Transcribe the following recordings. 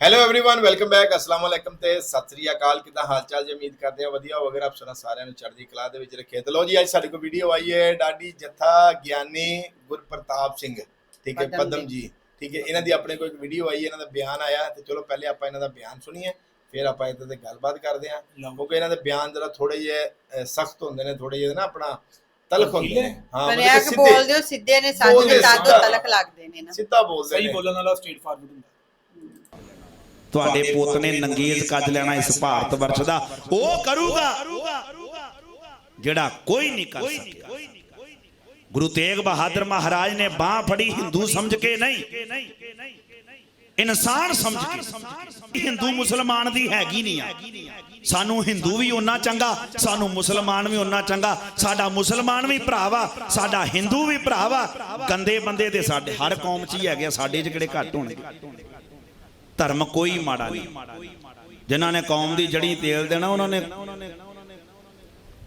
Hello everyone welcome back ਅਸਲਾਮ ਅਲੈਕਮ ਤੇ ਸਤਿ ਸ੍ਰੀ ਅਕਾਲ ਕਿਦਾਂ ਹਾਲ ਚਾਲ ਜੀ ਉਮੀਦ ਕਰਦੇ ਆ ਵਧੀਆ ਹੋਵੇਗਾ ਆਪ ਸੁਣਾ ਸਾਰਿਆਂ ਨੂੰ ਚੜ੍ਹਦੀ ਕਲਾ ਦੇ ਵਿੱਚ ਰੱਖੇ ਤੇ ਲੋ ਜੀ ਅੱਜ ਸਾਡੀ ਕੋ ਵੀਡੀਓ ਆਈ ਹੈ ਡਾਡੀ ਜਥਾ ਗਿਆਨੀ ਗੁਰਪ੍ਰਤਾਪ ਸਿੰਘ ਠੀਕ ਹੈ ਪਦਮ ਪਦਮ ਜੀ ਠੀਕ ਹੈ ਇਹਨਾਂ ਦੀ ਆਪਣੇ ਕੋਲ ਇੱਕ ਵੀਡੀਓ ਆਈ ਹੈ ਇਹਨਾਂ ਦਾ ਬਿਆਨ ਆਇਆ ਤੇ ਚਲੋ ਪਹਿਲੇ ਆਪਾਂ ਇਹਨਾਂ ਦਾ ਬਿਆਨ ਸੁਣੀਏ ਫਿਰ ਆਪਾਂ ਇਹਦੇ ਤੇ ਗੱਲਬਾਤ ਕਰਦੇ ਹਾਂ ਕਿਉਂਕਿ ਇਹਨਾਂ ਦੇ ਬਿਆਨ ਜਰਾ ਥੋੜੇ ਜਿਹੇ ਸਖਤ ਹੁੰਦੇ ਨੇ ਥੋੜੇ ਜਿਹੇ ਨਾ ਆਪਣਾ ਤਲਖ ਹੁੰਦੇ ਨੇ ਹਾਂ ਪਰ ਮਤਲਬ ਇਹ ਕਿ ਕਿ ਸਿੱਧੇ ਬੋਲਦੇ ਹੋ ਸਿੱਧੇ ਨੇ ਸੱਚ ਬੋਲਦੇ ਦੇ ਤਾਂ ਸਿੱਧਾ। ਤਲਕ ਲੱਗਦੇ ਨੇ ਨਾ ਸਿੱਧਾ ਬੋਲਦੇ ਸਹੀ ਨੇ ਬੋਲਣ ਵਾਲਾ ਸਟੇਟ ਫਾਰਵਰਡ ਹੁੰਦਾ ਤੁਹਾਡੇ ਪੁੱਤ ਨੇ ਨੰਗੇਜ਼ ਕੱਜ ਲੈਣਾ ਇਸ ਭਾਰਤ ਵਰਸ਼ ਦਾ। ਉਹ ਕਰੂਗਾ। ਜਿਹੜਾ ਕੋਈ ਨਹੀਂ ਕਰ ਸਕਿਆ। ਗੁਰੂ ਤੇਗ ਬਹਾਦਰ ਮਹਾਰਾਜ ਨੇ ਬਾਹ ਫੜੀ ਹਿੰਦੂ ਸਮਝ ਕੇ ਨਹੀਂ। ਇਨਸਾਨ ਸਮਝ ਕੇ। ਹਿੰਦੂ ਮੁਸਲਮਾਨ ਦੀ ਹੈਗੀ ਨਹੀਂ ਆ। ਸਾਨੂੰ ਹਿੰਦੂ ਵੀ ਓਨਾ ਚੰਗਾ ਸਾਨੂੰ ਮੁਸਲਮਾਨ ਵੀ ਓਨਾ ਚੰਗਾ। ਸਾਡਾ ਮੁਸਲਮਾਨ ਵੀ ਭਰਾ ਵਾ ਸਾਡਾ ਹਿੰਦੂ ਵੀ ਭਰਾ ਵਾ ਗੰਦੇ ਬੰਦੇ ਤੇ ਸਾਡੇ ਹਰ ਕੌਮ 'ਚ ਹੀ ਹੈਗੇ ਸਾਡੇ 'ਚ ਕਿਹੜੇ ਘੱਟ ਹੋਣਗੇ? ਧਰਮ ਕੋਈ ਮਾੜਾ ਨਹੀਂ। ਜਿਨ੍ਹਾਂ ਨੇ ਕੌਮ ਦੀ ਜੜੀ ਤੇਲ ਦੇਣਾ, ਉਹਨਾਂ ਨੇ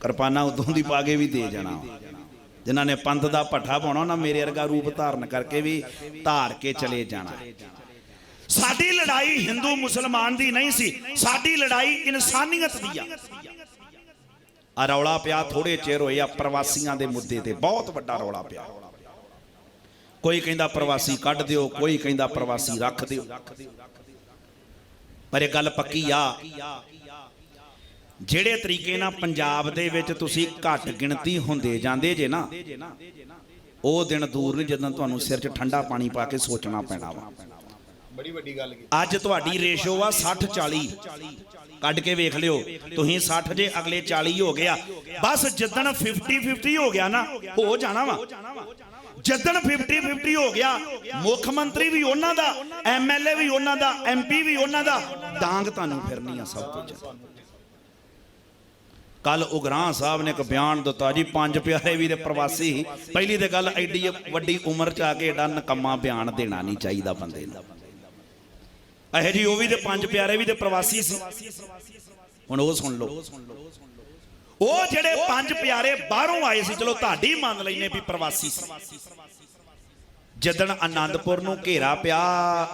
ਕਿਰਪਾਨਾਂ ਉਦੋਂ ਦੀ ਪਾ ਕੇ ਵੀ ਦੇ ਜਾਣਾ। ਜਿਨ੍ਹਾਂ ਨੇ ਪੰਥ ਦਾ ਪੱਠਾ ਪਾਉਣਾ, ਉਹਨਾਂ ਮੇਰੇ ਵਰਗਾ ਰੂਪ ਧਾਰਨ ਕਰਕੇ ਵੀ ਧਾਰ ਕੇ ਚਲੇ ਜਾਣਾ। ਸਾਡੀ ਲੜਾਈ ਹਿੰਦੂ ਮੁਸਲਮਾਨ ਦੀ ਨਹੀਂ ਸੀ, ਸਾਡੀ ਲੜਾਈ ਇਨਸਾਨੀਅਤ ਦੀ ਆ। ਆ ਰੌਲਾ ਪਿਆ ਥੋੜੇ ਚਿਰ ਹੋਏ ਆ, ਪ੍ਰਵਾਸੀਆਂ ਦੇ ਮੁੱਦੇ ਤੇ ਬਹੁਤ ਵੱਡਾ ਰੌਲਾ ਪਿਆ। ਕੋਈ ਕਹਿੰਦਾ ਪ੍ਰਵਾਸੀ ਕੱਢ ਦਿਓ, ਕੋਈ ਕਹਿੰਦਾ ਪ੍ਰਵਾਸੀ ਰੱਖ ਦਿਓ। ਪਰ ਇਹ ਗੱਲ ਪੱਕੀ ਆ। ਜਿਹੜੇ ਤਰੀਕੇ ਨਾਲ ਪੰਜਾਬ ਦੇ ਵਿੱਚ ਤੁਸੀਂ ਘੱਟ ਗਿਣਤੀ ਹੁੰਦੇ ਜਾਂਦੇ ਜੇ ਨਾ ਉਹ ਦਿਨ ਦੂਰ ਨਹੀਂ ਜਦੋਂ ਤੁਹਾਨੂੰ ਸਿਰ 'ਚ ਠੰਡਾ ਪਾਣੀ ਪਾ ਕੇ ਸੋਚਣਾ ਪੈਣਾ ਵਾ। ਬੜੀ ਵੱਡੀ ਗੱਲ ਕੀਤੀ। ਅੱਜ ਤੁਹਾਡੀ ਰੇਸ਼ੋ ਆ 60 40 ਕੱਢ ਕੇ ਵੇਖ ਲਿਓ ਤੁਸੀਂ 60 ਜੇ ਅਗਲੇ 40 ਹੋ ਗਿਆ ਬਸ ਜਿੱਦਣ 50 50 ਹੋ ਗਿਆ ਨਾ ਹੋ ਜਾਣਾ ਵਾ। ਜਿੱਦਣ 50 50 ਹੋ ਗਿਆ, ਮੁੱਖ ਮੰਤਰੀ ਵੀ ਉਹਨਾਂ ਦਾ ਐਮਐਲਏ ਵੀ ਉਹਨਾਂ ਦਾ ਐਮਪੀ ਵੀ ਉਹਨਾਂ ਦਾ, ਡਾਂਗ ਤੁਹਾਨੂੰ ਫਿਰਨੀ ਆ ਸਭ ਕੁਝ। ਕੱਲ ਉਗਰਾਂ ਸਾਹਿਬ ਨੇ ਇੱਕ ਬਿਆਨ ਦਿੱਤਾ ਜੀ, ਪੰਜ ਪਿਆਰੇ ਵੀ ਦੇ ਪ੍ਰਵਾਸੀ, ਪਹਿਲੀ ਤੇ ਗੱਲ ਐਡੀ ਵੱਡੀ ਉਮਰ ਚ ਆ ਕੇ ਏਡਾ ਨਕਮਾ ਬਿਆਨ ਦੇਣਾ ਨਹੀਂ ਚਾਹੀਦਾ ਬੰਦੇ ਨੂੰ। ਇਹ ਜੀ ਉਹ ਵੀ ਤੇ ਪੰਜ ਪਿਆਰੇ ਵੀ ਤੇ ਪ੍ਰਵਾਸੀ ਸੀ। ਹੁਣ ਉਹ ਸੁਣ ਲਓ। ਉਹ ਜਿਹੜੇ ਪੰਜ ਪਿਆਰੇ ਬਾਹਰੋਂ ਆਏ ਸੀ, ਚਲੋ ਤੁਹਾਡੀ ਮੰਨ ਲੈਨੇ ਵੀ ਪ੍ਰਵਾਸੀ ਸੀ। ਜਦੋਂ ਆਨੰਦਪੁਰ ਨੂੰ ਘੇਰਾ ਪਿਆ,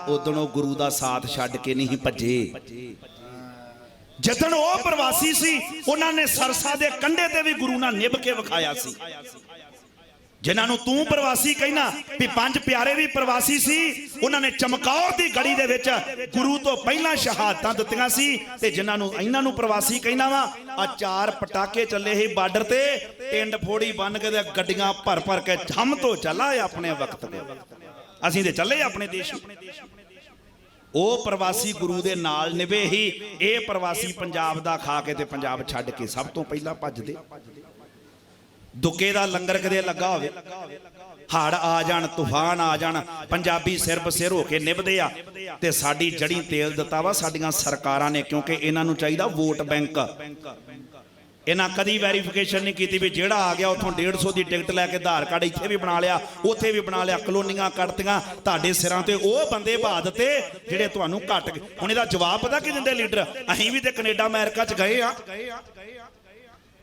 ਉਦੋਂ ਉਹ ਗੁਰੂ ਦਾ ਸਾਥ ਛੱਡ ਕੇ ਨਹੀਂ ਭੱਜੇ। ਜਦੋਂ ਉਹ ਪ੍ਰਵਾਸੀ ਸੀ, ਉਹਨਾਂ ਨੇ ਸਰਸਾ ਦੇ ਕੰਢੇ ਤੇ ਵੀ ਗੁਰੂ ਨਾਲ ਨਿਭ ਕੇ ਵਿਖਾਇਆ ਸੀ। ਜਿਨ੍ਹਾਂ ਨੂੰ ਤੂੰ ਪ੍ਰਵਾਸੀ ਕਹਿਣਾ, ਵੀ ਪੰਜ ਪਿਆਰੇ ਵੀ ਪ੍ਰਵਾਸੀ ਸੀ, ਉਹਨਾਂ ਨੇ ਚਮਕੌਰ ਦੀ ਗੜੀ ਦੇ ਵਿੱਚ ਗੁਰੂ ਤੋਂ ਪਹਿਲਾਂ ਸ਼ਹਾਦਤਾਂ ਦਿੱਤੀਆਂ ਸੀ ਤੇ ਜਿਨ੍ਹਾਂ ਨੂੰ ਇਹਨਾਂ ਨੂੰ ਪ੍ਰਵਾਸੀ ਕਹਿਣਾ ਵਾ, ਆ ਚਾਰ ਪਟਾਕੇ ਚੱਲੇ ਸੀ ਬਾਰਡਰ ਤੇ, ਟਿੰਡ ਫੋੜੀ ਬੰਨ ਕੇ ਤੇ ਗੱਡੀਆਂ ਭਰ ਭਰ ਕੇ ਹਮ ਤੋਂ ਚੱਲਾ ਆਪਣੇ ਵਕਤ ਤੇ ਅਸੀਂ ਤੇ ਚੱਲੇ ਆਪਣੇ ਦੇਸ਼। ਉਹ ਪ੍ਰਵਾਸੀ ਗੁਰੂ ਦੇ ਨਾਲ ਨਿਭੇ ਹੀ ਇਹ ਪ੍ਰਵਾਸੀ ਪੰਜਾਬ ਦਾ ਖਾ ਕੇ ਤੇ ਪੰਜਾਬ ਛੱਡ ਕੇ ਸਭ ਤੋਂ ਪਹਿਲਾਂ ਭੱਜਦੇ। ਦੁੱਕੇ ਦਾ ਲੰਗਰ ਕਦੇ ਲੱਗਾ ਹੋਵੇ। ਹੜ ਆ ਜਾਣ, ਤੂਫਾਨ ਆ ਜਾਣ, ਪੰਜਾਬੀ ਸਿਰ ਬਸਿਰ ਹੋ ਕੇ ਨਿਭਦੇ ਆ। ਤੇ ਸਾਡੀ ਜੜੀ ਤੇਲ ਦਿੱਤਾ ਵਾ ਸਾਡੀਆਂ ਸਰਕਾਰਾਂ ਨੇ, ਕਿਉਂਕਿ ਇਹਨਾਂ ਨੂੰ ਚਾਹੀਦਾ ਵੋਟ ਬੈਂਕ। ਇਹਨਾਂ ਕਦੀ ਵੈਰੀਫਿਕੇਸ਼ਨ ਨਹੀਂ ਕੀਤੀ ਵੀ ਜਿਹੜਾ ਆ ਗਿਆ, ਉਥੋਂ 150 ਦੀ ਟਿਕਟ ਲੈ ਕੇ ਆਧਾਰ ਕਾਰਡ ਇੱਥੇ ਵੀ ਬਣਾ ਲਿਆ, ਉੱਥੇ ਵੀ ਬਣਾ ਲਿਆ, ਕਲੋਨੀਆਂ ਕੱਢਤੀਆਂ ਤੁਹਾਡੇ ਸਿਰਾਂ ਤੇ ਉਹ ਬੰਦੇ ਬਹਾ ਦਿੱਤੇ, ਜਿਹੜੇ ਤੁਹਾਨੂੰ ਘੱਟ ਗਏ ਹੁਣ ਇਹਦਾ ਜਵਾਬ ਪਤਾ ਕਿ ਦਿੰਦੇ ਲੀਡਰ? ਅਸੀਂ ਵੀ ਤੇ ਕੈਨੇਡਾ, ਅਮਰੀਕਾ ਚ ਗਏ ਆ।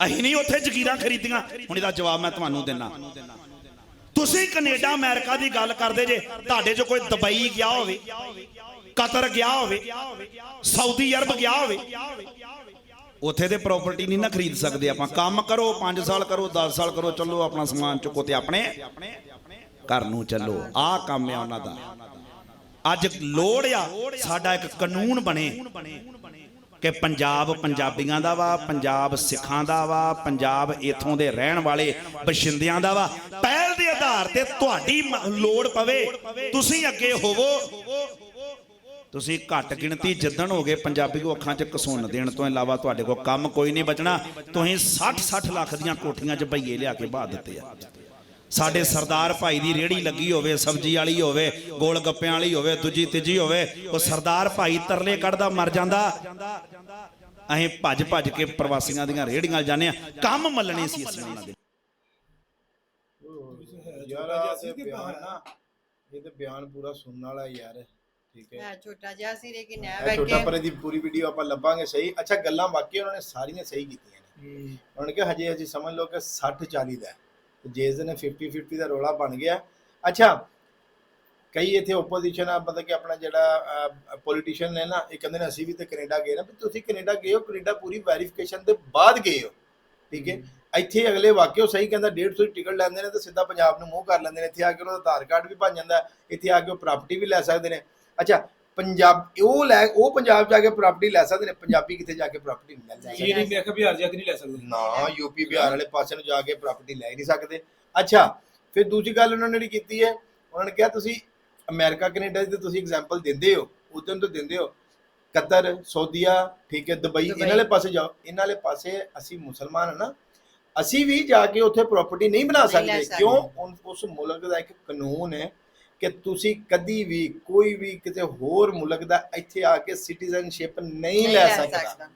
ਅਸੀਂ ਨਹੀਂ ਉੱਥੇ ਜ਼ਗੀਰਾਂ ਖਰੀਦੀਆਂ। ਹੁਣ ਇਹਦਾ ਜਵਾਬ ਮੈਂ ਤੁਹਾਨੂੰ ਦਿੰਨਾ। ਤੁਸੀਂ ਕੈਨੇਡਾ, ਅਮਰੀਕਾ ਦੀ ਗੱਲ ਕਰਦੇ ਜੇ, ਤੁਹਾਡੇ ਚ ਕੋਈ ਦੁਬਈ ਗਿਆ ਹੋਵੇ, ਕਤਰ ਗਿਆ ਹੋਵੇ, ਸਾਊਦੀ ਅਰਬ ਗਿਆ ਹੋਵੇ, ਉੱਥੇ ਤੇ ਪ੍ਰਾਪਰਟੀ ਨਹੀਂ ਨਾ ਖਰੀਦ ਸਕਦੇ ਆਪਾਂ। ਕੰਮ ਕਰੋ 5 ਸਾਲ ਕਰੋ 10 ਸਾਲ ਕਰੋ, ਚੱਲੋ ਆਪਣਾ ਸਮਾਨ ਚੁੱਕੋ ਤੇ ਆਪਣੇ ਘਰ ਨੂੰ ਚੱਲੋ। ਆਹ ਕੰਮ ਆ ਉਹਨਾਂ ਦਾ। ਅੱਜ ਲੋੜ ਆ, ਸਾਡਾ ਇੱਕ ਕਾਨੂੰਨ ਬਣੇ। ਕਿ ਪੰਜਾਬ ਪੰਜਾਬੀਆਂ ਦਾ ਵਾ, ਪੰਜਾਬ ਸਿੱਖਾਂ ਦਾ ਵਾ, ਪੰਜਾਬ ਇਥੋਂ ਦੇ ਰਹਿਣ ਵਾਲੇ ਬਸ਼ਿੰਦਿਆਂ ਦਾ ਵਾ। ਪਹਿਲ ਦੇ ਆਧਾਰ ਤੇ ਤੁਹਾਡੀ ਲੋੜ ਪਵੇ, ਤੁਸੀਂ ਅੱਗੇ ਹੋਵੋ। ਤੁਸੀਂ ਘੱਟ ਗਿਣਤੀ ਜਿੱਦਣ ਹੋਗੇ ਪੰਜਾਬੀ ਕੋ ਅੱਖਾਂ 'ਚ ਕਸੁੰਨ ਦੇਣ ਤੋਂ ਇਲਾਵਾ ਤੁਹਾਡੇ ਕੋਲ ਕੰਮ ਕੋਈ ਨਹੀਂ ਬਚਣਾ। ਤੁਸੀਂ 60 60 ਲੱਖ ਦੀਆਂ ਕੋਠੀਆਂ 'ਚ ਬਈਏ ਲਿਆ ਕੇ ਬਾਹ ਦਿੱਤੇ ਆ। ਸਾਡੇ ਸਰਦਾਰ ਭਾਈ ਦੀ ਰੇੜੀ ਲੱਗੀ ਹੋਵੇ ਸਬਜ਼ੀ ਵਾਲੀ ਹੋਵੇ ਗੋਲ ਗੱਪਿਆਂ ਵਾਲੀ ਹੋਵੇ ਦੂਜੀ ਤੀਜੀ ਹੋਵੇ ਉਹ ਸਰਦਾਰ ਭਾਈ ਤਰਲੇ ਕੱਢਦਾ ਮਰ ਜਾਂਦਾ। ਅਸੀਂ ਭੱਜ ਭੱਜ ਕੇ ਪ੍ਰਵਾਸੀਆਂ ਦੀਆਂ ਰੇੜੀਆਂ ਜਾਂਦੇ ਆ ਕੰਮ ਮੱਲਣੇ ਸੀ ਅਸੀਂ ਉਹਨਾਂ ਦੇ। ਯਾਰ ਬਿਆਨ ਨਾ ਇਹ ਤੇ ਬਿਆਨ ਪੂਰਾ ਸੁਣਨ ਵਾਲਾ ਯਾਰ ਠੀਕ ਹੈ। ਇਹ ਛੋਟਾ ਜਿਹਾ ਸੀ ਲੇਕਿਨ ਇਹ ਇਹ ਛੋਟਾ ਬੈਠੇ ਪਰ ਇਹਦੀ ਪੂਰੀ ਵੀਡੀਓ ਆਪਾਂ ਲੱਭਾਂਗੇ ਸਹੀ। ਅੱਛਾ ਗੱਲਾਂ ਵਾਕਈ ਉਹਨਾਂ ਨੇ ਸਾਰੀਆਂ ਸਹੀ ਕੀਤੀਆਂ ਨੇ। ਉਹਨਾਂ ਨੇ ਕਿਹਾ ਹਜੇ ਅਸੀਂ ਸਮਝ ਲਓ ਕਿ 60 40 ਦਾ ਹੈ। ਤੇ ਜੇ ਇਸ ਦਿਨ 50 50 ਦਾ ਰੋਲਾ ਬਣ ਗਿਆ। ਅੱਛਾ ਕਈ ਇੱਥੇ ਓਪੋਜੀਸ਼ਨ ਆ ਮਤਲਬ ਕਿ ਆਪਣਾ ਜਿਹੜਾ ਪੋਲੀਟੀਸ਼ੀਅਨ ਨੇ ਨਾ ਇਹ ਕਹਿੰਦੇ ਨੇ ਅਸੀਂ ਵੀ ਤੇ ਕੈਨੇਡਾ ਗਏ ਨਾ ਵੀ ਤੁਸੀਂ ਕੈਨੇਡਾ ਗਏ ਹੋ ਕੈਨੇਡਾ ਪੂਰੀ ਵੈਰੀਫਿਕੇਸ਼ਨ ਦੇ ਬਾਅਦ ਗਏ ਹੋ। ਠੀਕ ਹੈ? ਇੱਥੇ ਅਗਲੇ ਵਾਕਿਓ ਸਹੀ ਕਹਿੰਦਾ 150 ਦੀ ਟਿਕਟ ਲੈਂਦੇ ਨੇ ਤੇ ਸਿੱਧਾ ਪੰਜਾਬ ਨੂੰ ਮੂੰਹ ਕਰ ਲੈਂਦੇ ਨੇ। ਇੱਥੇ ਆ ਕੇ ਉਹਨਾਂ ਦਾ ਆਧਾਰ ਕਾਰਡ ਵੀ ਬਣ ਜਾਂਦਾ ਇੱਥੇ ਆ ਕੇ ਉਹ ਪ੍ਰਾਪਰਟੀ ਵੀ ਲੈ ਸਕਦੇ ਨੇ। ਅੱਛਾ ਪੰਜਾਬ ਉਹ ਲੈ ਉਹ ਪੰਜਾਬ ਜਾ ਕੇ ਪ੍ਰਾਪਰਟੀ ਲੈ ਸਕਦੇ ਨੇ ਪੰਜਾਬੀ ਕਿੱਥੇ ਜਾ ਕੇ ਪ੍ਰਾਪਰਟੀ ਨਹੀਂ ਲੈ ਸਕਦੇ। ਇਹ ਨਹੀਂ ਮੈਂ ਕਿਹਾ ਬਿਹਾਰ ਜਾ ਕੇ ਨਹੀਂ ਲੈ ਸਕਦੇ। ਨਾ ਯੂਪੀ ਬਿਹਾਰ ਵਾਲੇ ਪਾਸੇ ਨੂੰ ਜਾ ਕੇ ਪ੍ਰਾਪਰਟੀ ਲੈ ਨਹੀਂ ਸਕਦੇ। ਅੱਛਾ ਫਿਰ ਦੂਜੀ ਗੱਲ ਉਹਨਾਂ ਨੇ ਜਿਹੜੀ ਕੀਤੀ ਹੈ ਉਹਨਾਂ ਨੇ ਕਿਹਾ ਤੁਸੀਂ ਅਮਰੀਕਾ ਕੈਨੇਡਾ ਦੀ ਤੁਸੀਂ ਐਗਜ਼ਾਮਪਲ ਦਿੰਦੇ ਹੋ ਉਦੋਂ ਤੋਂ ਦਿੰਦੇ ਹੋ। ਕਤਰ ਸਊਦੀਆ ਠੀਕ ਹੈ ਦੁਬਈ। ਇਹਨਾਂ ਵਾਲੇ ਪਾਸੇ ਜਾਓ ਇਹਨਾਂ ਵਾਲੇ ਪਾਸੇ ਅਸੀਂ ਮੁਸਲਮਾਨ ਹਾਂ ਨਾ ਅਸੀਂ ਵੀ ਜਾ ਕੇ ਉੱਥੇ ਪ੍ਰਾਪਰਟੀ ਨਹੀਂ ਬਣਾ ਸਕਦੇ। ਕਿਉਂ? ਉਸ ਮੁਲਕ ਦਾ ਇੱਕ ਕਾਨੂੰਨ ਹੈ ਕਿ ਤੁਸੀਂ ਕਦੀ ਵੀ ਕੋਈ ਵੀ ਕਿਤੇ ਹੋਰ ਮੁਲਕ ਦਾ ਇੱਥੇ ਆ ਕੇ ਸਿਟੀਜ਼ਨਸ਼ਿਪ ਨਹੀਂ ਲੈ ਸਕਦਾ।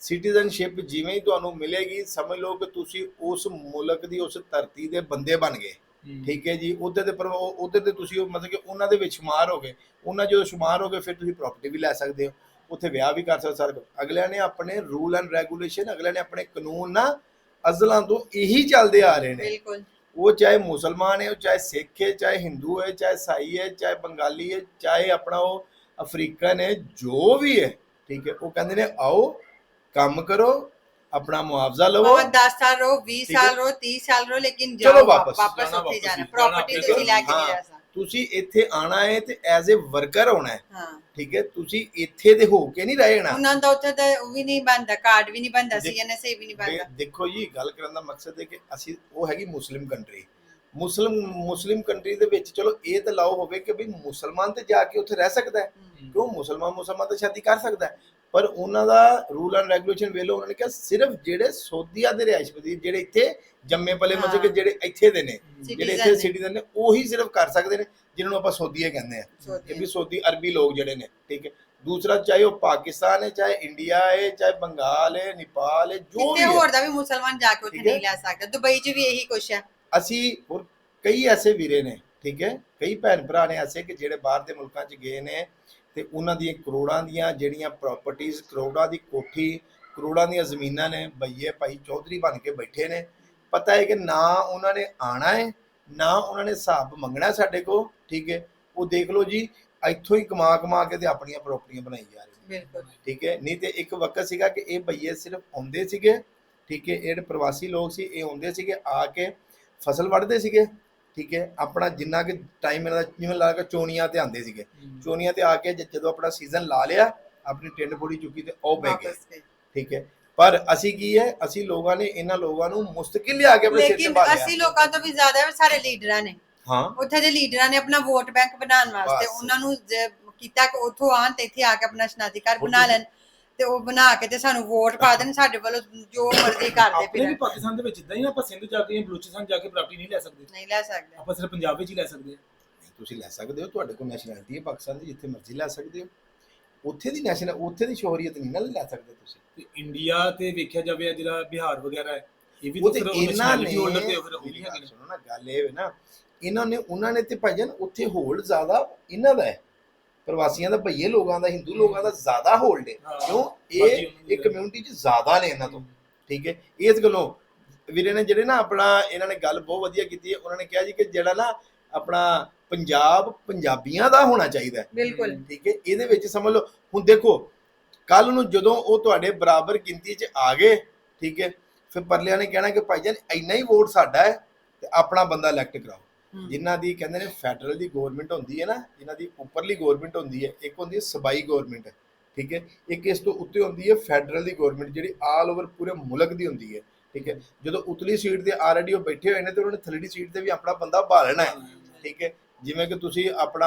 ਸਿਟੀਜ਼ਨਸ਼ਿਪ ਜਿਵੇਂ ਹੀ ਤੁਹਾਨੂੰ ਮਿਲੇਗੀ ਸਮਝ ਲਓ ਕਿ ਤੁਸੀਂ ਉਸ ਮੁਲਕ ਦੀ ਉਸ ਧਰਤੀ ਦੇ ਬੰਦੇ ਬਣ ਗਏ। ਠੀਕ ਹੈ ਜੀ? ਉਹਦੇ ਤੇ ਉਹਦੇ ਤੇ ਤੁਸੀਂ ਉਹ ਮਤਲਬ ਕਿ ਉਹਨਾਂ ਦੇ ਵਿੱਚ ਸ਼ੁਮਾਰ ਹੋ ਗਏ। ਉਹਨਾਂ ਜਦੋਂ ਸ਼ੁਮਾਰ ਹੋ ਗਏ ਫਿਰ ਤੁਸੀਂ ਪ੍ਰਾਪਰਟੀ ਵੀ ਲੈ ਸਕਦੇ ਹੋ। ਉੱਥੇ ਵਿਆਹ ਵੀ ਕਰ ਸਕਦੇ ਸਾਰਾ। ਅਗਲਿਆਂ ਨੇ ਆਪਣੇ ਰੂਲ ਐਂਡ ਰੈਗੂਲੇਸ਼ਨ ਅਗਲਿਆਂ ਨੇ ਆਪਣੇ ਕਾਨੂੰਨ ਨਾ ਅਜ਼ਲਾਂ ਤੋਂ ਇਹੀ ਚੱਲਦੇ ਆ ਰਹੇ ਨੇ। ਬਿਲਕੁਲ। ਉਹ ਚਾਹੇ ਮੁਸਲਮਾਨ ਹੈ ਉਹ ਚਾਹੇ ਸਿੱਖ ਹੈ ਚਾਹੇ ਹਿੰਦੂ ਹੈ ਚਾਹੇ ਸਾਈ ਹੈ ਚਾਹੇ ਬੰਗਾਲੀ ਹੈ ਚਾਹੇ ਆਪਣਾ ਉਹ ਅਫਰੀਕਨ ਹੈ ਜੋ ਵੀ ਹੈ ਠੀਕ ਹੈ ਉਹ ਕਹਿੰਦੇ ਨੇ ਆਓ ਕੰਮ ਕਰੋ ਆਪਣਾ ਮੁਆਵਜ਼ਾ ਲਵੋ ਭਾਵੇਂ 10 ਸਾਲ ਰਹੋ 20 ਠੀਕ ਹੈ। ਸਾਲ ਰਹੋ 30 ਸਾਲ ਰਹੋ ਲੇਕਿਨ ਚਲੋ ਵਾਪਸ, ਵਾਪਸ ਉੱਥੇ ਜਾਣਾ ਪ੍ਰਾਪਰਟੀ ਤੁਸੀਂ ਲੈ ਕੇ ਨਹੀਂ। ਜਾ ਤੁਸੀਂ ਇੱਥੇ ਆਣਾ ਹੈ ਤੇ ਐਜ਼ ਅ ਵਰਕਰ ਆਉਣਾ ਹੈ। ਹਾਂ। ਠੀਕ ਹੈ ਤੁਸੀਂ ਇੱਥੇ ਦੇ ਹੋ ਕੇ ਨਹੀਂ ਰਹਿਣਾ। ਉਹਨਾਂ ਦਾ ਉੱਥੇ ਤਾਂ ਉਹ ਵੀ ਨਹੀਂ ਬਣਦਾ ਕਾਰਡ ਵੀ ਨਹੀਂ ਬਣਦਾ ਦੇਖ- ਸੀਐਨਐਸਏ ਵੀ ਨਹੀਂ ਬਣਦਾ। ਦੇਖੋ ਜੀ ਗੱਲ ਕਰਨ ਦਾ ਮਕਸਦ ਹੈ ਕਿ ਅਸੀਂ ਉਹ ਹੈਗੀ Muslim country Muslim Muslim country ਦੇ ਵਿੱਚ ਚਲੋ ਇਹ ਤਾਂ ਲਾਓ ਹੋਵੇ ਕਿ ਵੀ ਮੁਸਲਮਾਨ ਤੇ ਜਾ ਕੇ ਉੱਥੇ ਰਹਿ ਸਕਦਾ ਹੈ। ਕਿਉਂ? ਮੁਸਲਮਾਨ ਮੁਸਲਮਾਨ ਤਾਂ ਸ਼ਾਦੀ ਕਰ ਸਕਦਾ ਹੈ। ਪਰ ਉਹਨਾਂ ਦਾ ਰੂਲ ਐਂਡ ਰੈਗੂਲੇਸ਼ਨ ਵੇਲੋ ਉਹਨਾਂ ਨੇ ਕਿਹਾ ਸਿਰਫ ਜਿਹੜੇ ਸੋਧੀਆ ਦੇ ਰਿਹਾਇਸ਼ਪਤੀ ਜਿਹੜੇ ਇੱਥੇ ਜੰਮੇ ਪਲੇ ਮਤਲਬ ਕਿ। ਜਿਹੜੇ ਇੱਥੇ ਦੇ ਨੇ ਜਿਹੜੇ ਇੱਥੇ। ਸਿਟੀਜ਼ਨ ਨੇ ਉਹੀ ਸਿਰਫ ਕਰ ਸਕਦੇ ਨੇ ਜਿਨ੍ਹਾਂ ਨੂੰ ਆਪਾਂ ਸੋਧੀਏ ਕਹਿੰਦੇ ਆ। ਕਿ ਵੀ ਸੋਧੀ ਅਰਬੀ ਲੋਕ ਜਿਹੜੇ ਨੇ ਠੀਕ ਹੈ ਦੂਸਰਾ ਚਾਹੇ ਉਹ ਪਾਕਿਸਤਾਨ ਹੈ ਚਾਹੇ ਇੰਡੀਆ ਹੈ ਚਾਹੇ ਬੰਗਾਲ ਹੈ ਨੇਪਾਲ ਹੈ ਜੋ ਵੀ ਹੋਰ ਦਾ ਵੀ ਮੁਸਲਮਾਨ ਜਾ ਕੇ ਉੱਥੇ। ਨਹੀਂ ਲੈ ਸਕਦਾ ਦੁਬਈ 'ਚ ਵੀ ਇਹੀ ਕੁਛ ਹੈ ਅਸੀਂ ਹੋਰ ਕਈ ਐਸੇ ਵੀਰੇ ਨੇ ਠੀਕ ਹੈ? ਕਈ ਭੈਣ ਭਰਾ ਨੇ ਐਸੇ ਕਿ ਜਿਹੜੇ ਬਾਹਰ ਦੇ ਮੁਲਕਾਂ 'ਚ ਗਏ ਨੇ ਤੇ ਉਹਨਾਂ ਦੀਆਂ ਕਰੋੜਾਂ ਦੀਆਂ ਜਿਹੜੀਆਂ ਪ੍ਰਾਪਰਟੀਆਂ ਕਰੋੜਾਂ ਦੀ ਕੋਠੀ ਕਰੋੜਾਂ ਦੀਆਂ ਜ਼ਮੀਨਾਂ ਨੇ ਬਈਏ ਭਾਈ ਚੌਧਰੀ ਬਣ ਕੇ ਬੈਠੇ ਨੇ। ਪਤਾ ਹੈ ਕਿ ਨਾ ਉਹਨਾਂ ਨੇ ਆਣਾ ਹੈ ਨਾ ਉਹਨਾਂ ਨੇ ਹਿਸਾਬ ਮੰਗਣਾ ਸਾਡੇ ਕੋਲ ਠੀਕ ਹੈ? ਉਹ ਦੇਖ ਲਓ ਜੀ ਇੱਥੋਂ ਹੀ ਕਮਾ ਕਮਾ ਕੇ ਤੇ ਆਪਣੀਆਂ ਪ੍ਰਾਪਰਟੀਆਂ ਬਣਾਈ ਜਾ ਰਹੇ ਨੇ। ਬਿਲਕੁਲ। ਠੀਕ ਹੈ? ਨਹੀਂ ਤੇ ਇੱਕ ਵਕਤ ਸੀਗਾ ਕਿ ਇਹ ਭਈਏ ਸਿਰਫ ਆਉਂਦੇ ਸੀਗੇ ਠੀਕ ਹੈ? ਇਹ ਪ੍ਰਵਾਸੀ ਲੋਕ ਸੀ ਇਹ ਆਉਂਦੇ ਸੀਗੇ ਆ ਕੇ ਫਸਲ ਵੱਢਦੇ ਸੀਗੇ। ਠੀਕ ਹੈ ਆਪਣਾ ਜਿੰਨਾ ਕਿ ਟਾਈਮ ਇਹਨਾਂ ਦਾ ਜਿਵੇਂ ਲਾ ਕੇ ਚੋਣੀਆਂ ਤੇ ਆਉਂਦੇ ਸੀਗੇ। ਚੋਣੀਆਂ ਤੇ ਆ ਕੇ ਜ- ਜਦੋਂ ਆਪਣਾ ਸੀਜ਼ਨ ਲਾ ਲਿਆ ਆਪਣੀ ਟਿੰਡ ਫੋੜੀ ਚੁੱਕੀ ਤੇ ਉਹ ਬੈ ਗਏ। ਵਾਪਸ ਠੀਕ ਹੈ ਪਰ ਅਸੀਂ ਕੀ ਹੈ ਅਸੀਂ ਲੋਕਾਂ ਨੇ ਇਹਨਾਂ ਲੋਕਾਂ ਨੂੰ ਮੁਸਤਕਿਲ ਲਿਆ ਕੇ ਆਪਣੇ ਸਿਰ ਤੇ ਲੇਕਿਨ ਪਾ ਅਸੀਂ ਲਿਆ ਲੋਕਾਂ ਤੋਂ ਵੀ ਜ਼ਿਆਦਾ ਸਾਰੇ ਲੀਡਰਾਂ ਨੇ। ਹਾਂ। ਉੱਥੇ ਦੇ ਲੀਡਰਾਂ ਨੇ ਆਪਣਾ ਵੋਟ ਬੈਂਕ ਬਣਾਉਣ ਵਾਸਤੇ ਬਸ। ਉਹਨਾਂ ਨੂੰ ਜ- ਕੀਤਾ ਕਿ ਉੱਥੋਂ ਆਣ ਤੇ ਇੱਥੇ ਆ ਕੇ ਆਪਣਾ ਸ਼ਨਾਤੀ ਹੁਣ ਬਣਾ ਲੈਣ। ਤੇ ਉਹ ਬਣਾ ਕੇ ਤੇ ਸਾਨੂੰ ਵੋਟ ਪਾ ਦੇਣ ਸਾਡੇ ਵੱਲੋਂ ਜੋ ਮਰਜ਼ੀ ਕਰਦੇ ਆਪਣੇ ਵੀ ਪਾਕਿਸਤਾਨ ਦੇ ਵਿੱਚ ਇਦਾਂ ਹੀ ਆ, ਆਪਾਂ ਸਿੰਧ ਜਾ ਕੇ ਜਾਂ ਬਲੂਚਿਸਤਾਨ ਜਾ ਕੇ ਪ੍ਰਾਪਰਟੀ ਨਹੀਂ ਲੈ ਸਕਦੇ। ਨਹੀਂ ਲੈ ਸਕਦੇ। ਆਪਾਂ ਸਿਰਫ ਪੰਜਾਬ ਵਿੱਚ ਹੀ ਲੈ ਸਕਦੇ ਹਾਂ ਤੁਸੀਂ ਲੈ ਸਕਦੇ ਹੋ ਤੁਹਾਡੇ ਕੋਲ ਨੈਸ਼ਨੈਲਿਟੀ ਹੈ ਪਾਕਿਸਤਾਨ ਦੀ ਜਿੱਥੇ ਮਰਜ਼ੀ ਲੈ ਸਕਦੇ ਹੋ। ਉੱਥੇ ਦੀ ਨੈਸ਼ਨਲ ਉੱਥੇ ਦੀ ਸ਼ੋਹਰੀਅਤ ਨਹੀਂ ਨਾ ਲੈ ਸਕਦੇ ਤੁਸੀਂ। ਤੇ ਇੰਡੀਆ ਤੇ ਵੇਖਿਆ ਜਾਵੇ ਆ ਜਿਹੜਾ ਬਿਹਾਰ ਵਗੈਰਾ ਹੈ ਇਹ ਵੀ ਉਹ ਤਾਂ ਤੇ ਫਿਰ ਇਹਨਾਂ ਨੇ nationality holder ਤੇ ਫਿਰ ਉਹ ਮੇਰੀ ਵੀ ਗੱਲ ਹੈਗੇ ਨੇ। ਸੁਣੋ ਨਾ ਗੱਲ ਇਹ ਹੈ ਨਾ ਇਹਨਾਂ ਨੇ ਉਹਨਾਂ ਨੇ ਤੇ ਭਾਜਨ ਉੱਥੇ ਹੋਲਡ ਜ਼ਿਆਦਾ ਇਹਨਾਂ ਦਾ ਹੈ। ਪ੍ਰਵਾਸੀਆਂ ਦਾ ਭਈਏ ਲੋਕਾਂ ਦਾ ਹਿੰਦੂ ਲੋਕਾਂ ਦਾ ਜ਼ਿਆਦਾ ਹੋਲਡ ਹੈ। ਕਿਉਂ? ਇਹ ਇਹ ਕਮਿਊਨਿਟੀ 'ਚ ਜ਼ਿਆਦਾ ਨੇ ਇਹਨਾਂ ਤੋਂ। ਠੀਕ ਹੈ? ਇਸ ਗੱਲੋਂ ਵੀਰੇ ਨੇ ਜਿਹੜੇ ਨਾ ਆਪਣਾ ਇਹਨਾਂ ਨੇ ਗੱਲ ਬਹੁਤ ਵਧੀਆ ਕੀਤੀ ਹੈ। ਉਹਨਾਂ ਨੇ ਕਿਹਾ ਜੀ ਕਿ ਜਿਹੜਾ ਨਾ ਆਪਣਾ ਪੰਜਾਬ ਪੰਜਾਬੀਆਂ ਦਾ ਹੋਣਾ ਚਾਹੀਦਾ ਬਿਲਕੁਲ। ਠੀਕ ਹੈ? ਇਹਦੇ ਵਿੱਚ ਸਮਝ ਲਓ। ਹੁਣ ਦੇਖੋ ਕੱਲ ਨੂੰ ਜਦੋਂ ਉਹ ਤੁਹਾਡੇ ਬਰਾਬਰ ਗਿਣਤੀ 'ਚ ਆ ਗਏ ਠੀਕ ਹੈ? ਫਿਰ ਪਰਲਿਆਂ ਨੇ ਕਹਿਣਾ ਕਿ ਭਾਈ ਜਾਨ ਇੰਨਾ ਹੀ ਵੋਟ ਸਾਡਾ ਹੈ ਤੇ ਆਪਣਾ ਬੰਦਾ ਇਲੈਕਟ ਕਰਾਓ। ਜਿਨ੍ਹਾਂ ਦੀ ਕਹਿੰਦੇ ਨੇ ਫੈਡਰਲ ਦੀ ਗਵਰਨਮੈਂਟ ਹੁੰਦੀ ਹੈ ਨਾ ਜਿਨ੍ਹਾਂ ਦੀ ਉੱਪਰਲੀ ਗਵਰਨਮੈਂਟ ਹੁੰਦੀ ਹੈ ਇੱਕ ਹੁੰਦੀ ਹੈ ਸਬਾਈ ਗਵਰਨਮੈਂਟ ਠੀਕ ਹੈ? ਇੱਕ ਇਸ ਤੋਂ ਉੱਤੇ ਹੁੰਦੀ ਹੈ ਫੈਡਰਲ ਦੀ ਗਵਰਨਮੈਂਟ ਜਿਹੜੀ ਆਲ ਓਵਰ ਪੂਰੇ ਮੁਲਕ ਦੀ ਹੁੰਦੀ ਹੈ ਠੀਕ ਹੈ? ਜਦੋਂ ਉਤਲੀ ਸੀਟ ਤੇ ਆਲਰੇਡੀ ਉਹ ਬੈਠੇ ਹੋਏ ਨੇ ਤੇ ਉਹਨਾਂ ਨੇ ਥੱਲੜੀ ਸੀਟ ਤੇ ਵੀ ਆਪਣਾ ਬੰਦਾ ਭਾਲਣਾ ਹੈ ਠੀਕ ਹੈ? ਜਿਵੇਂ ਕਿ ਤੁਸੀਂ ਆਪਣਾ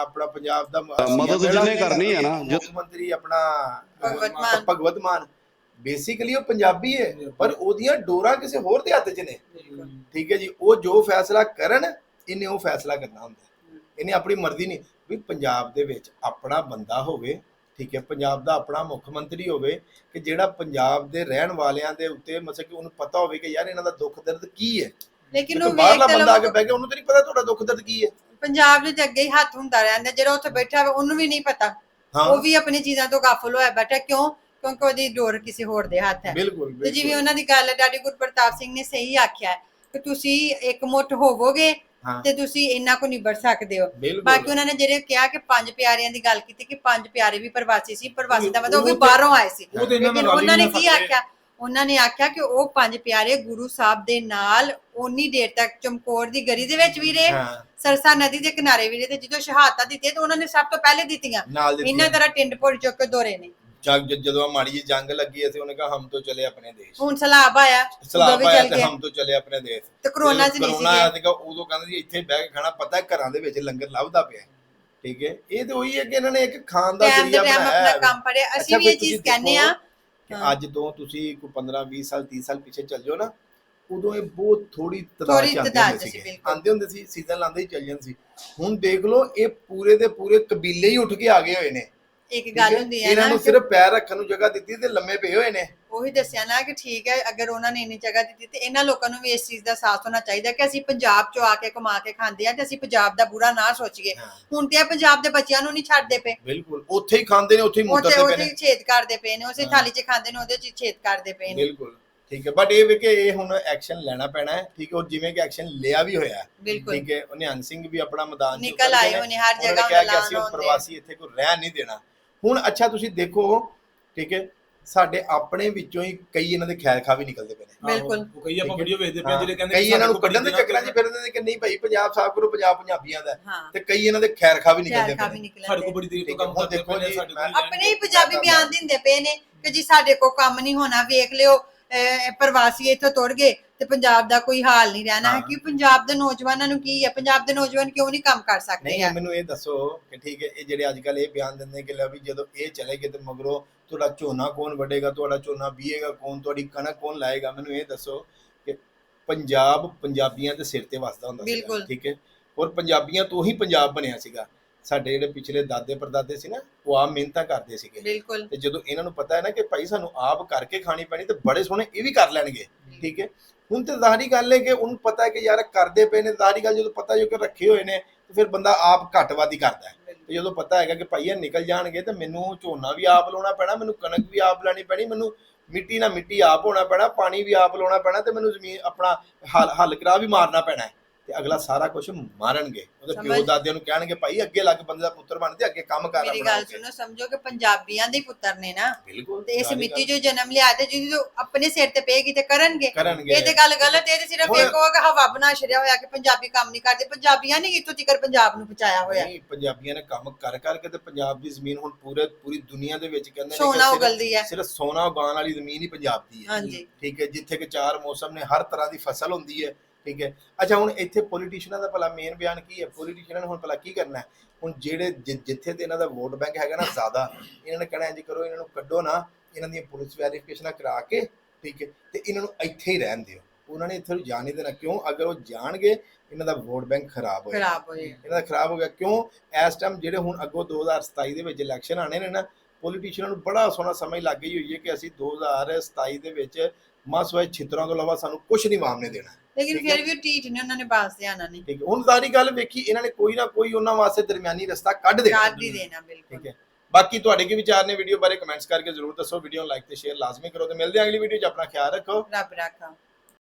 ਆਪਣਾ ਪੰਜਾਬ ਦਾ ਮਦਦ ਜਿਹਨੇ ਕਰਨੀ ਹੈ ਨਾ, ਮੁੱਖ ਮੰਤਰੀ ਆਪਣਾ ਭਗਵਤ ਮਾਨ। ਬੇਸਿਕਲੀ ਉਹ ਪੰਜਾਬੀ ਹੈ ਪਰ ਉਹਦੀਆਂ ਡੋਰਾਂ ਕਿਸੇ ਹੋਰ ਦੇ ਹੱਥ 'ਚ ਨੇ। ਠੀਕ ਹੈ ਜੀ ਉਹ ਜੋ ਫੈਸਲਾ ਕਰਨ ਇਹਨੇ ਉਹ ਫੈਸਲਾ ਕਰਨਾ ਹੁੰਦਾ। ਇਹਨੇ ਆਪਣੀ ਮਰਜ਼ੀ ਨਹੀਂ ਵੀ ਪੰਜਾਬ ਦੇ ਵਿੱਚ ਆਪਣਾ ਬੰਦਾ ਹੋਵੇ ਠੀਕ ਹੈ ਪੰਜਾਬ ਦਾ ਆਪਣਾ ਮੁੱਖ ਮੰਤਰੀ ਹੋਵੇ ਕਿ ਜਿਹੜਾ ਪੰਜਾਬ ਦੇ ਰਹਿਣ ਵਾਲਿਆਂ ਦੇ ਉੱਤੇ ਮਤਲਬ ਕਿ ਉਹਨੂੰ ਪਤਾ ਹੋਵੇ ਕਿ ਯਾਰ ਇਹਨਾਂ ਦਾ ਦੁੱਖ ਦਰਦ ਕੀ ਹੈ। ਲੇਕਿਨ ਉਹ ਬਾਹਰਲਾ ਬੰਦਾ ਆ ਕੇ ਬਹਿ ਗਿਆ ਉਹਨੂੰ ਤਾਂ ਨਹੀਂ ਪਤਾ ਤੁਹਾਡਾ ਦੁੱਖ ਦਰਦ ਕੀ ਹੈ। ਪੰਜਾਬ ਦੇ ਅੱਗੇ ਹੀ ਹੱਥ ਹੁੰਦਾ ਰਹਿੰਦਾ ਜਿਹੜਾ ਉੱਥੇ ਬੈਠਾ ਹੋਵੇ ਉਹਨੂੰ ਵੀ ਨਹੀਂ ਪਤਾ। ਉਹ ਵੀ ਆਪਣੀ ਚੀਜ਼ਾਂ ਤੋਂ ਗਾਫਲ ਹੋਇਆ ਬੈਠਾ ਕਿਉਂ? ਕਿਉਂਕਿ ਉਹਦੀ ਡੋਰ ਕਿਸੇ ਹੋਰ ਦੇ ਹੱਥ ਹੈ। ਬਿਲਕੁਲ ਤੇ ਜਿਵੇਂ ਉਹਨਾਂ ਦੀ ਗੱਲ ਡਾਡੀ ਗੁਰਪ੍ਰਤਾਪ ਸਿੰਘ ਨੇ ਸਹੀ ਆਖਿਆ ਹੈ ਕਿ ਤੁਸੀਂ ਇੱਕ ਮੁੱਠ ਹੋਵੋਗੇ ਹਾਂ। ਤੇ ਤੁਸੀਂ ਇੰਨਾ ਕੋ ਨਿਬੜ ਸਕਦੇ ਹੋ। ਬਾਕੀ ਉਹਨਾਂ ਨੇ ਜਿਹੜੇ ਕਿਹਾ ਕਿ ਪੰਜ ਪਿਆਰਿਆਂ ਦੀ ਗੱਲ ਕੀਤੀ ਕਿ ਪੰਜ ਪਿਆਰੇ ਵੀ ਪ੍ਰਵਾਸੀ ਸੀ ਪ੍ਰਵਾਸੀ ਦਾ ਮਤਲਬ ਉਹ ਵੀ ਬਾਹਰੋਂ ਆਏ ਸੀ। ਲੇਕਿਨ ਉਹਨਾਂ ਨੇ ਹੀ ਕੀ। ਆਖਿਆ? ਉਹਨਾਂ ਨੇ ਆਖਿਆ ਕਿ ਉਹ ਪੰਜ ਪਿਆਰੇ ਗੁਰੂ ਸਾਹਿਬ ਦੇ ਨਾਲ ਉਨੀ ਦੇਰ ਤੱਕ ਚਮਕੌਰ ਦੀ ਗਰੀ ਦੇ ਵਿੱਚ ਵੀ ਰਹੇ ਹਾਂ। ਸਰਸਾ ਨਦੀ ਦੇ ਕਿਨਾਰੇ ਵੀ ਰਹੇ ਤੇ ਜਦੋਂ ਸ਼ਹਾਦਤਾਂ ਦਿੱਤੀਆਂ ਤੇ ਉਹਨਾਂ ਨੇ ਸਭ ਤੋਂ ਪਹਿਲੇ ਦਿੱਤੀਆਂ। ਇਹਨਾਂ ਤਰ੍ਹਾਂ ਟਿੰਡਪੁਰ ਚੁੱਕ ਕੇ ਦੋਰੇ ਨੇ। ਜਦ ਜਦੋਂ ਮਾੜੀ ਜੰਗ ਲੱਗੀ ਅਸੀਂ ਉਹਨੇ ਕਹਾ ਹਮ ਤੋਂ ਚਲੇ ਆਪਣੇ ਦੇਸ਼। ਹੁਣ ਸਲਾਬ ਆਇਆ ਸਲਾਬ ਆਇਆ ਤੇ ਹਮ ਤੋਂ ਚਲੇ ਆਪਣੇ ਦੇਸ਼। ਤੇ ਕਰੋਨਾ ਚ ਜਦੋਂ ਨਹੀਂ ਕਰੋਨਾ ਆਇਆ ਸੀਗੇ ਉਦੋਂ ਕਹਿੰਦੇ ਸੀ ਇੱਥੇ ਬਹਿ ਕੇ ਖਾਣਾ ਪਤਾ ਘਰਾਂ ਦੇ ਵਿੱਚ ਲੰਗਰ ਲੱਭਦਾ ਪਿਆ। ਠੀਕ ਹੈ? ਇਹ ਤੇ ਉਹੀ ਹੈ ਕਿ ਇਹਨਾਂ ਨੇ ਇੱਕ ਖਾਣ ਦਾ ਜ਼ਰੀਆ ਬਣਾਇਆ ਆਪਣਾ ਹੈ। ਕੰਮ ਫੜਿਆ ਅਸੀਂ ਵੀ ਇਹ ਚੀਜ਼ ਕਹਿੰਦੇ ਆ ਕਿ। ਅੱਜ ਤੋਂ ਤੁਸੀਂ ਕੋਈ 15 20 ਸਾਲ 30 ਸਾਲ ਪਿੱਛੇ ਚੱਲ ਜਾਓ ਨਾ ਉਦੋਂ ਇਹ ਬਹੁਤ ਥੋੜੀ ਤਦਾਦ ਚ ਸੀ। ਆਉਂਦੇ ਹੁੰਦੇ ਸੀ ਸੀਜ਼ਨ ਲਾਉਂਦੇ ਹੀ ਚੱਲ ਜਾਂਦੇ ਸੀ। ਹੁਣ ਦੇਖ ਲਓ ਇਹ ਪੂਰੇ ਦੇ ਪੂਰੇ ਕਬੀਲੇ ਹੀ ਉੱਠ ਕੇ ਆ ਗਏ ਹੋਏ ਨੇ। ਇੱਕ ਗੱਲ? ਹੁੰਦੀ ਹੈ ਇਹਨਾਂ ਨਾ ਨੂੰ ਕਿ ਸਿਰਫ ਪੈਰ ਰੱਖਣ ਨੂੰ ਜਗ੍ਹਾ ਦਿੱਤੀ ਤੇ ਲੰਮੇ ਪਏ ਹੋਏ ਨੇ। ਉਹੀ ਦੱਸਿਆ ਨਾ ਕਿ ਠੀਕ ਹੈ ਅਗਰ ਉਹਨਾਂ ਨੇ ਇੰਨੀ ਜਗ੍ਹਾ ਦਿੱਤੀ ਤੇ ਇਹਨਾਂ ਲੋਕਾਂ ਨੂੰ ਵੀ ਇਸ ਚੀਜ਼ ਦਾ ਸਾਥ ਹੋਣਾ ਚਾਹੀਦਾ ਕਿ ਅਸੀਂ ਪੰਜਾਬ ਚੋਂ ਆ ਕੇ ਕਮਾ ਕੇ ਖਾਂਦੇ ਆ ਤੇ ਅਸੀਂ ਪੰਜਾਬ ਦਾ ਬੁਰਾ ਨਾ ਸੋਚੀਏ। ਹੁਣ ਤੇ ਇਹ ਪੰਜਾਬ ਦੇ ਬੱਚਿਆਂ ਨੂੰ ਨਹੀਂ ਛੱਡਦੇ ਪਏ। ਬਿਲਕੁਲ ਉੱਥੇ ਹੀ ਖਾਂਦੇ ਨੇ ਉੱਥੇ ਹੀ ਮੁੱਤਰਦੇ ਪਏ ਉਹਦੇ ਨੇ। ਛੇਦ ਕਰਦੇ ਪਏ ਨੇ ਉਸੇ। ਥਾਲੀ 'ਚ ਖਾਂਦੇ ਨੇ ਉਹਦੇ 'ਚ ਛੇਦ ਕਰਦੇ ਪਏ ਨੇ। ਬਿਲਕੁਲ ਠੀਕ ਹੈ। ਬਟ ਇਹ ਵੀ ਕਿ ਇਹ ਹੁਣ ਐਕਸ਼ਨ ਲੈਣਾ ਪੈਣਾ ਹੈ ਠੀਕ ਹੈ। ਔਰ ਜਿਵੇਂ ਕਿ ਐਕਸ਼ਨ ਲਿਆ ਵੀ ਹੋਇਆ ਹੈ। ਬਿਲਕੁਲ। ਠੀਕ ਹੈ ਉਹ ਨਿਹੰਗ ਸਿੰਘ ਵੀ ਆਪਣਾ ਮੈਦਾਨ 'ਚ ਨਿਕਲ ਆਏ ਨੇ। ਹੋਣੇ ਹਰ ਉਹਨਾਂ ਨੇ ਜਗ੍ਹਾ ਕਿਹਾ ਉਹਨਾਂ ਅਸੀਂ ਹੁਣ ਲਾਉਣ ਪ੍ਰਵਾਸੀ ਇੱਥੇ ਕੋਈ ਰਹਿ ਨਹੀਂ ਦੇਣਾ। ਹੁਣ ਅੱਛਾ ਤੁਸੀਂ ਦੇਖੋ ਠੀਕ ਹੈ ਸਾਡੇ ਆਪਣੇ ਵਿੱਚੋਂ ਹੀ ਕਈ ਇਹਨਾਂ ਦੇ ਖੈਰ ਖਾ ਵੀ ਨਿਕਲਦੇ ਪਏ ਨੇ। ਬਿਲਕੁਲ। ਉਹ ਕਈ ਆਪਾਂ। ਵੀਡੀਓ ਵੇਖਦੇ ਪਏ ਜਿਹੜੇ ਕਹਿੰਦੇ ਕਈ ਇਹਨਾਂ ਨੂੰ ਕੋਲ ਕੱਢਣ ਦੇ ਚੱਕਰਾਂ 'ਚ ਫਿਰਦੇ ਨੇ ਕਿ ਨਹੀਂ ਭਾਈ ਪੰਜਾਬ ਸਾਫ਼ ਕਰੋ ਪੰਜਾਬ ਪੰਜਾਬੀਆਂ ਦਾ ਤੇ ਕਈ ਇਹਨਾਂ ਦੇ ਖੈਰ ਖਾ ਵੀ ਨਿਕਲਦੇ ਪਏ ਸਾਡੇ ਕੋਲ ਬੜੀ ਦੇਰ ਤੋਂ ਕੰਮ ਕਰਦੇ ਪਏ ਨੇ ਕੋਲ। ਆਪਣੇ ਹੀ ਪੰਜਾਬੀ ਬਿਆਨ ਦਿੰਦੇ ਪਏ ਨੇ ਕਿ ਜੀ ਸਾਡੇ ਕੋ ਕੰਮ ਨਹੀਂ ਹੋਣਾ ਵੇਖ ਲਿਓ। ਪ੍ਰਵਾਸੀ ਇੱਥੋਂ ਤੁਰ ਗਏ ਤੇ ਪੰਜਾਬ ਦਾ ਕੋਈ ਹਾਲ ਨਹੀਂ ਰਹਿਣਾ। ਹੈ। ਕਿ ਪੰਜਾਬ ਦੇ ਨੌਜਵਾਨਾਂ ਨੂੰ ਕੀ ਹੈ? ਪੰਜਾਬ ਦੇ ਨੌਜਵਾਨ ਕਿਉਂ ਨਹੀਂ ਕੰਮ ਕਰ ਸਕਦੇ ਨਹੀਂ ਆ? ਮੈਨੂੰ ਇਹ ਦੱਸੋ ਕਿ ਠੀਕ ਹੈ ਇਹ ਜਿਹੜੇ ਅੱਜ ਕੱਲ ਇਹ ਬਿਆਨ ਦਿੰਦੇ ਕਿ ਲੈ ਵੀ ਜਦੋਂ ਇਹ ਚਲੇ ਗਏ ਤੇ ਮਗਰੋਂ ਤੁਹਾਡਾ ਝੋਨਾ ਕੌਣ ਵੱਢੇਗਾ ਤੁਹਾਡਾ ਝੋਨਾ ਬੀਏਗਾ ਕੌਣ ਤੁਹਾਡੀ ਕਣਕ ਕੌਣ ਲਾਏਗਾ? ਮੈਨੂੰ ਇਹ ਦੱਸੋ ਕਿ ਪੰਜਾਬ ਪੰਜਾਬੀਆਂ ਦੇ ਸਿਰ ਤੇ ਵਸਦਾ ਹੁੰਦਾ ਸੀਗਾ ਬਿਲਕੁਲ। ਠੀਕ ਹੈ? ਔਰ ਪੰਜਾਬੀਆਂ ਤੋਂ ਹੀ ਪੰਜਾਬ ਬਣਿਆ ਸੀਗਾ। ਸਾਡੇ ਜਿਹੜੇ ਪਿਛਲੇ ਦਾਦੇ ਪਰਦਾਦੇ ਸੀ ਨਾ ਉਹ ਆਪ ਮਿਹਨਤਾਂ ਕਰਦੇ ਸੀਗੇ। ਬਿਲਕੁਲ। ਤੇ ਜਦੋਂ ਇਹਨਾਂ ਨੂੰ ਪਤਾ ਹੈ ਨਾ ਕਿ ਭਾਈ ਸਾਨੂੰ ਆਪ ਕਰਕੇ ਖਾਣੀ ਪੈਣੀ ਤੇ ਬੜੇ ਸੋਹਣੇ ਇਹ ਵੀ ਕਰ ਲੈਣਗੇ ਠੀਕ ਹੈ? ਹੁਣ ਤੇ ਜ਼ਾਹਰੀ ਗੱਲ ਹੈ ਕਿ ਉਹਨੂੰ ਪਤਾ ਹੈ ਕਿ ਯਾਰ ਕਰਦੇ ਪਏ ਨੇ ਜ਼ਾਹਰੀ ਗੱਲ ਜਦੋਂ ਪਤਾ ਜੋ ਕਿ ਰੱਖੇ ਹੋਏ ਨੇ ਤੇ ਫਿਰ ਬੰਦਾ ਆਪ ਘੱਟਵਾਦੀ ਕਰਦਾ ਹੈ। ਤੇ ਜਦੋਂ ਪਤਾ ਹੈਗਾ ਕਿ ਭਾਈ ਇਹ ਨਿਕਲ ਜਾਣਗੇ ਤੇ ਮੈਨੂੰ ਝੋਨਾ ਵੀ ਆਪ ਲਾਉਣਾ ਪੈਣਾ ਮੈਨੂੰ ਕਣਕ ਵੀ ਆਪ ਲਾਣੀ ਪੈਣੀ ਮੈਨੂੰ ਮਿੱਟੀ ਨਾਲ ਮਿੱਟੀ ਆਪ ਹੋਣਾ ਪੈਣਾ ਪਾਣੀ ਵੀ ਆਪ ਲਾਉਣਾ ਪੈਣਾ ਤੇ ਮੈਨੂੰ ਜ਼ਮੀਨ ਆਪਣਾ ਹਲ ਹਲ ਕਰਾ ਵੀ ਮਾਰਨਾ ਪੈਣਾ ਤੇ ਅਗਲਾ ਸਾਰਾ ਕੁਝ ਮਾਰਨਗੇ। ਉਹਦੇ ਪਿਓ ਦਾਦਿਆਂ ਨੂੰ ਕਹਿਣਗੇ ਭਾਈ ਅੱਗੇ ਲੱਗ ਬੰਦੇ ਦਾ ਪੁੱਤਰ ਬਣ ਤੇ ਅੱਗੇ ਕੰਮ ਕਰ ਮੇਰੀ ਗੱਲ। ਸੁਣੋ ਸਮਝੋ ਕਿ ਪੰਜਾਬੀਆਂ ਦੇ ਪੁੱਤਰ ਨੇ ਨਾ। ਤੇ ਇਸ ਮਿੱਟੀ। 'ਚ ਜਨਮ ਲਿਆ ਤੇ ਜਦੋਂ ਆਪਣੇ ਸਿਰ ਤੇ ਪਏਗੀ ਤੇ ਕਰਨਗੇ। ਇਹ ਤੇ ਗੱਲ ਗਲਤ ਹੈ ਇਹ ਤੇ ਸਿਰਫ ਹੁਣ- ਇੱਕ ਉਹ ਕਿ ਹਵਾ ਬਣਾ ਛੜਿਆ ਹੋਇਆ ਕਿ ਪੰਜਾਬੀ ਕੰਮ ਨਹੀਂ ਕਰਦੇ। ਪੰਜਾਬੀਆਂ ਨੇ ਇੱਥੋਂ ਤੀਕਰ ਪੰਜਾਬ ਨੂੰ ਪਹੁੰਚਾਇਆ ਹੋਇਆ। ਨਹੀਂ ਪੰਜਾਬੀਆਂ ਨੇ ਕੰਮ ਕਰ ਕਰਕੇ ਤੇ ਪੰਜਾਬ ਦੀ ਜ਼ਮੀਨ ਹੁਣ ਪੂਰੇ ਪੂਰੀ ਦੁਨੀਆ ਦੇ ਵਿੱਚ ਕਹਿੰਦੇ ਨੇ ਸੋਨਾ ਉਗਲਦੀ ਹੈ। ਸਿਰਫ ਸੋਨਾ ਉਗਾਉਣ ਵਾਲੀ ਜ਼ਮੀਨ ਹੀ ਪੰਜਾਬ ਦੀ ਹੈ। ਹਾਂਜੀ। ਠੀਕ ਹੈ ਜਿੱਥੇ ਕਿ ਚਾਰ ਮੌਸਮ ਨੇ ਹਰ ਤਰ੍ਹਾਂ ਦੀ ਫਸਲ ਹੁੰਦੀ ਹੈ। ਠੀਕ ਹੈ। ਅੱਛਾ ਹੁਣ ਇੱਥੇ ਪੋਲੀਟੀਸ਼ੀਅਨਾਂ ਦਾ ਭਲਾ ਮੇਨ ਬਿਆਨ ਕੀ ਹੈ? ਪੋਲੀਟੀਸ਼ੀਅਨਾਂ ਨੇ ਹੁਣ ਭਲਾ ਕੀ ਕਰਨਾ ਹੈ? ਹੁਣ ਜਿਹੜੇ ਜਿ- ਜਿੱਥੇ ਤੇ ਇਹਨਾਂ ਦਾ ਵੋਟ ਬੈਂਕ ਹੈਗਾ ਨਾ ਜ਼ਿਆਦਾ। ਇਹਨਾਂ ਨੇ ਕਹਿਣਾ ਇੰਜ ਕਰੋ ਇਹਨਾਂ ਨੂੰ ਕੱਢੋ ਨਾ। ਇਹਨਾਂ ਦੀਆਂ ਪੁਲਿਸ ਵੈਰੀਫਿਕੇਸ਼ਨਾਂ ਕਰਾ ਕੇ ਠੀਕ ਹੈ। ਤੇ ਇਹਨਾਂ ਨੂੰ ਇੱਥੇ ਹੀ ਰਹਿਣ ਦਿਓ। ਉਹਨਾਂ ਨੇ ਇੱਥੇ ਨੂੰ ਜਾਣ ਨਹੀਂ ਦੇਣਾ। ਕਿਉਂ? ਅਗਰ ਉਹ ਜਾਣਗੇ ਇਹਨਾਂ ਦਾ ਵੋਟ ਬੈਂਕ ਖਰਾਬ ਹੋ ਜਾਏਗਾ ਖਰਾਬ ਹੋਏ ਇਹਨਾਂ ਦਾ ਖਰਾਬ ਹੋ ਗਿਆ ਕਿਉਂ? ਇਸ ਟਾਈਮ ਜਿਹੜੇ ਹੁਣ ਅੱਗੋਂ 2027 ਦੇ ਵਿੱਚ ਇਲੈਕਸ਼ਨ ਆਣੇ ਨੇ ਨਾ ਪੋਲੀਟੀਸ਼ੀਅਨਾਂ ਨੂੰ ਬੜਾ ਸੋਹਣਾ ਸਮਝ ਲੱਗ ਗਈ ਹੋਈ ਹੈ ਕਿ ਅਸੀਂ 2027 ਦੇ ਵਿੱਚ ਮਾਸਵਾਈ ਛਿੱਤਰਾਂ ਤੋਂ ਇਲਾਵਾ ਸਾਨੂੰ ਕੁਝ ਨਹੀਂ ਮਾਮਨੇ ਦੇਣਾ। ਲੇਕਿਨ। ਫਿਰ ਵੀ ਉਹ ਢੀਠ ਨੇ ਉਹਨਾਂ ਨੇ ਬਾਸ ਆਣਾ ਨਹੀਂ। ਠੀਕ ਹੈ। ਹੁਣ ਸਾਰੀ ਗੱਲ ਵੇਖੀ ਇਹਨਾਂ ਨੇ ਕੋਈ ਨਾ ਕੋਈ ਉਹਨਾਂ ਵਾਸਤੇ ਦਰਮਿਆਨੀ ਰਸਤਾ ਕੱਢ ਦੇਣਾ। ਕਾਟ ਹੀ ਦੇਣਾ ਬਿਲਕੁਲ। ਠੀਕ ਹੈ। ਬਾਕੀ ਤੁਹਾਡੇ ਕੀ ਵਿਚਾਰ ਨੇ ਵੀਡੀਓ ਬਾਰੇ ਕਮੈਂਟਸ ਕਰਕੇ ਜ਼ਰੂਰ ਦੱਸੋ। ਵੀਡੀਓ ਨੂੰ ਲਾਈਕ ਤੇ ਸ਼ੇਅਰ ਲਾਜ਼ਮੀ ਕਰੋ ਤੇ ਮਿਲਦੇ ਹਾਂ ਅਗਲੀ ਵੀਡੀਓ 'ਚ। ਆਪਣਾ ਖਿਆਲ ਰੱਖੋ। ਰੱਬ ਰਾਖਾ।